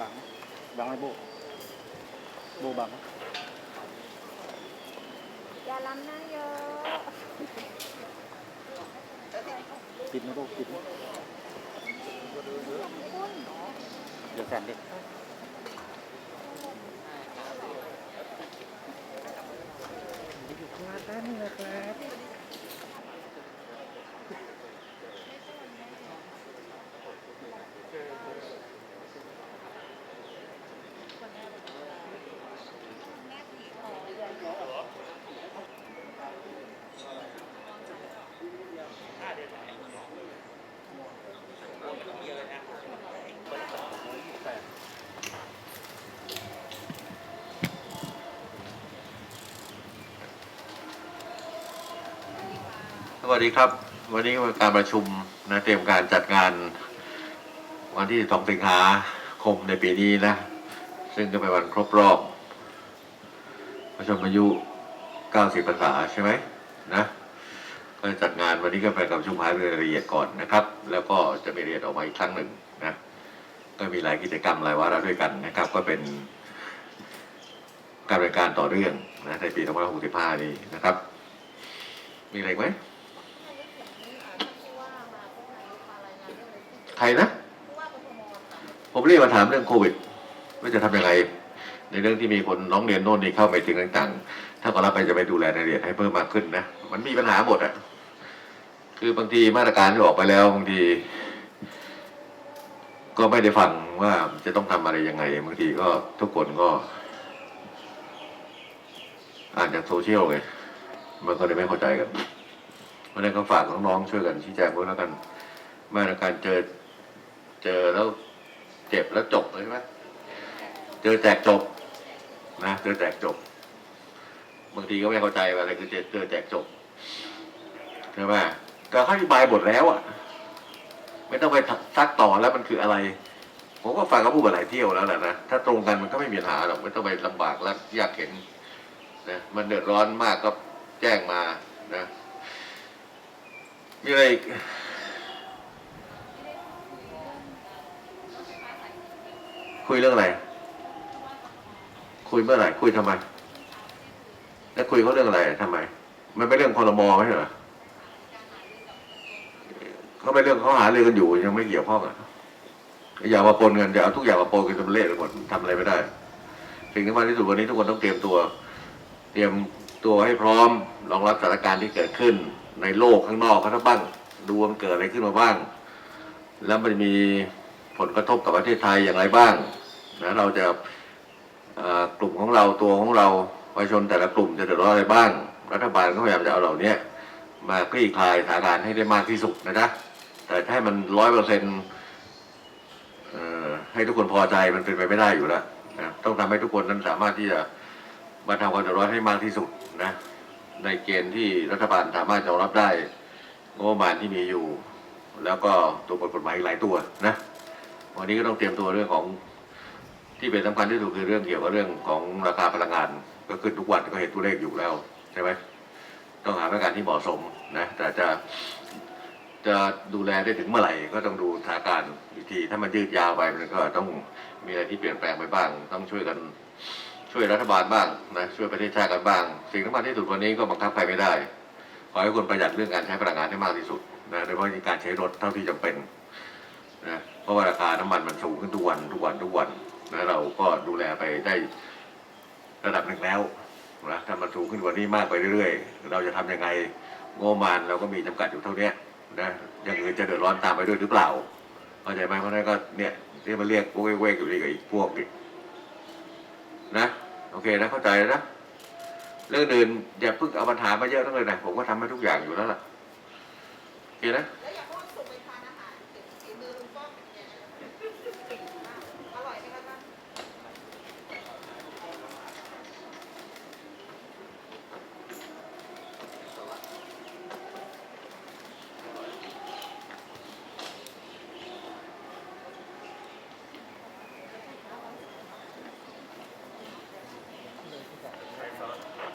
บังบังไอ้โบโบบังอย่าล้ำหน้าเยอะปิดนะโบปิดนะเดี๋ยวแสนดิมาด้านนี้นะครับ วัสดีครับ วันนี้เป็นการประชุมนะเตรียมการจัดงาน วันที่ 2 สิงหาคมในปีนี้นะ ซึ่งก็เป็นวันครบรอบ ประชมอายุ 90พรรษาใช่ไหมนะก็จัดงานวันนี้ก็เป็นการชุมหารือรายละเอียดก่อนนะครับ แล้วก็จะมีรายละเอียดออกมาอีกครั้งหนึ่งนะก็มีหลายกิจกรรมหลายวาระด้วยกันนะครับ ก็เป็นการบริการต่อเนื่องนะในปี2565 นี้นะครับ มีอะไรไหม ใค รนะ ผมเรียกมาถามเรื่องโควิดว่าจะทำยังไง ในเรื่องที่มีคนน้องเรียนโน่นนี่เข้าไปถึงต่างๆ ถ้าก็รับไปจะไปดูแลรายละเอียดให้เพิ่มมากขึ้นนะ มันมีปัญหาหมดอะ คือบางทีมาตรการที่ออกไปแล้วบางที ก็ไม่ได้ฟังว่าจะต้องทำอะไรยังไงบางทีก็ทุกคนก็ อ่านจากโซเชียลไงมันก็เลยไม่เข้าใจกันเพราะนั้นก็ฝากน้องๆช่วยกันชี้แจงด้วยแล้วกันมาตรการเจอ เจอแล้วเจ็บแล้วจบเลยใช่ไหมเจอแจกจบ นะเจอแจกจบบางทีก็ไม่เข้าใจว่าอะไรคือเจอเจอแจกจบใช่ไหมก็เขาอธิบายหมดแล้วอะ ไม่ต้องไปซักต่อแล้วมันคืออะไร ผมก็ฟังเขาพูดมาหลายเที่ยวแล้วแหละนะถ้าตรงกันมันก็ไม่มีปัญหาหรอกไม่ต้องไปลำบากและยากเข็นนะมันเดือดร้อนมากก็แจ้งมานะมีอะไรอีก คุยเรื่องอะไร คุยเมื่อไหร่คุยทำไม แล้วคุยเขาเรื่องอะไรทำไม มันไม่เรื่องคอรมอไม่ใช่เหรอเขาไม่เรื่องเขาหาเรื่องกันอยู่ยังไม่เกี่ยวข้องอะอย่ามาปนกันอย่าเอาทุกอย่างมาปนกันจนเละไปหมดทำอะไรไม่ได้สิ่งที่มากที่สุดวันนี้ทุกคนต้องเตรียมตัว เตรียมตัวให้พร้อมรองรับสถานการณ์ที่เกิดขึ้น ในโลกข้างนอกเขาทั้งบ้างดูมันเกิดอะไรขึ้นมาบ้าง แล้วมันมี ผลกระทบกับประเทศไทยอย่างไรบ้างนะเราจะกลุ่มของเราตัวของเราประชาชนแต่ละกลุ่มจะเดือดร้อนอะไรบ้าง รัฐบาลก็พยายามจะเอาเหล่านี้มาคลี่คลายสถานการณ์ให้ได้มากที่สุดนะจ๊ะแต่ให้มันร้อยเปอร์เซ็นต์ให้ทุกคนพอใจมันเป็นไปไม่ได้อยู่แล้วนะต้องทำให้ทุกคนนั้นสามารถที่จะบรรเทาความเดือดร้อนให้มากที่สุดนะในเกณฑ์ที่รัฐบาลสามารถจะรับได้งบประมาณที่มีอยู่ แล้วก็ตัวบทกฎหมายหลายตัวนะ วันนี้ก็ต้องเตรียมตัวเรื่องของที่เป็นสำคัญที่สุดคือเรื่องเกี่ยวกับเรื่องของราคาพลังงาน ก็ขึ้นทุกวันก็เห็นตัวเลขอยู่แล้วใช่ไหมต้องหามาตรการที่เหมาะสมนะแต่จะจะดูแลได้ถึงเมื่อไหร่ก็ต้องดูสถานการณ์อีกทีถ้ามันยืดยาวไปมันก็ต้องมีอะไรที่เปลี่ยนแปลงไปบ้าง ต้องช่วยกันช่วยรัฐบาลบ้างนะช่วยประเทศชาติกันบ้าง สิ่งสำคัญที่สุดวันนี้ก็บังคับใครไม่ได้ ขอให้คนประหยัดเรื่องการใช้พลังงานให้มากที่สุดนะโดยเฉพาะการใช้รถเท่าที่จำเป็นนะ เพราะว่าราคาน้ำมันมันสูงขึ้นทุกวันทุกวันทุกวันนะเราก็ดูแลไปได้ระดับหนึ่งแล้วนะถ้ามันสูงขึ้นกว่านี้มากไปเรื่อยๆ เราจะทำยังไงงบมาณเราก็มีจำกัดอยู่เท่านี้นะอย่างอื่นจะเดือดร้อนตามไปด้วยหรือเปล่าเข้าใจไหมเพราะนั้นก็เนี่ยที่มาเรียกเว้ยเว้ยอยู่นี่กับอีกพวกอีกนะโอเคนะเข้าใจนะเรื่องอื่นอย่าเพิ่งเอาปัญหามาเยอะทั้งเลยนะผมก็ทำให้ทุกอย่างอยู่แล้วล่ะโอเคนะ